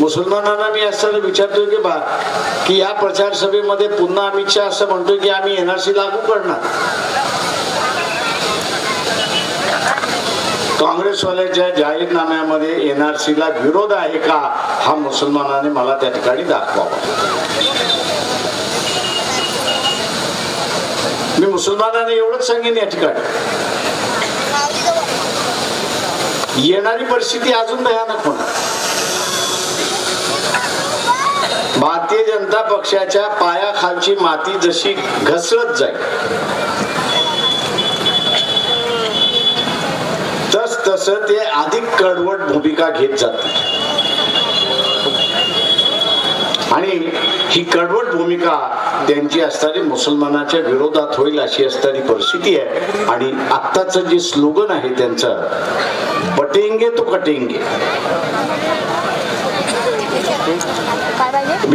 मुसलमानांना मी असं विचारतोय की बा की या प्रचार सभेमध्ये पुन्हा अमित शहा असं म्हणतोय की आम्ही एनआरसी लागू करणार? काँग्रेसवाल्याच्या जाहीरनाम्यामध्ये एनआरसी ला विरोध आहे का हा मुसलमानाने मला त्या ठिकाणी दाखवावा. मी मुसलमानाने एवढंच सांगेन या ठिकाणी. येणारी परिस्थिती अजून भयानक होणार भारतीय जनता पक्षाच्या पायाखालची माती जशी घसरत जाईल. तस तस ते अधिक कडवट भूमिका घेत जाते. आणि ही कडवट भूमिका त्यांची असणारी मुसलमानाच्या विरोधात होईल अशी असणारी परिस्थिती आहे. आणि आत्ताचं जे स्लोगन आहे त्यांचं पटेंगे तो कटेंगे.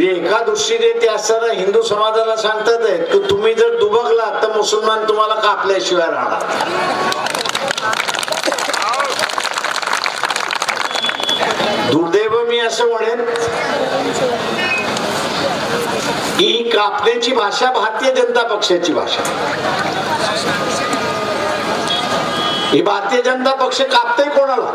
एका दृष्टीने ते असताना हिंदू समाजाला सांगतात आहेत की तुम्ही जर दुबकला तर मुसलमान तुम्हाला कापल्याशिवाय राहणार. दुर्दैव मी असं म्हणेन ही कापण्याची भाषा भारतीय जनता पक्षाची भाषा. ही भारतीय जनता पक्ष कापतय कोणाला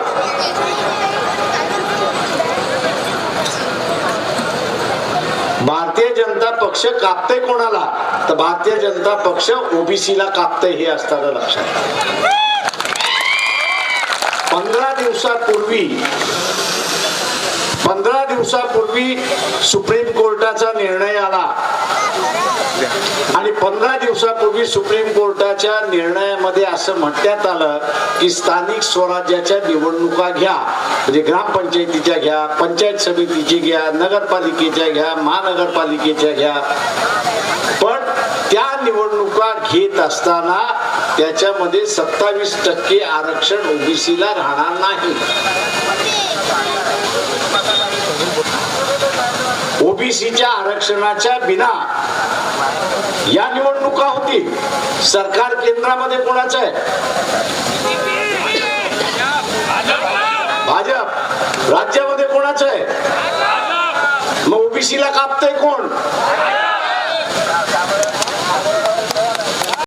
भारतीय जनता पक्ष कापतय कोणाला? तर भारतीय जनता पक्ष ओबीसीला कापतय हे असताना लक्षात पंधरा दिवसापूर्वी पंधरा दिवसापूर्वी सुप्रीम कोर्टाचा निर्णय आला. आणि पंधरा दिवसापूर्वी सुप्रीम कोर्टाच्या निर्णयामध्ये असं म्हणण्यात आलं की स्थानिक स्वराज्याच्या निवडणुका घ्या. म्हणजे ग्रामपंचायतीच्या घ्या पंचायत समितीची घ्या नगरपालिकेच्या घ्या महानगरपालिकेच्या घ्या. पण त्या निवडणुका घेत असताना त्याच्यामध्ये सत्तावीस टक्के आरक्षण ओबीसीला राहणार नाही. ओबीसीच्या आरक्षणाच्या बिना या निवडणुका होतील. सरकार केंद्रामध्ये कोणाचं आहे? भाजप. राज्यामध्ये कोणाचं आहे? मग ओबीसीला कापतय कोण?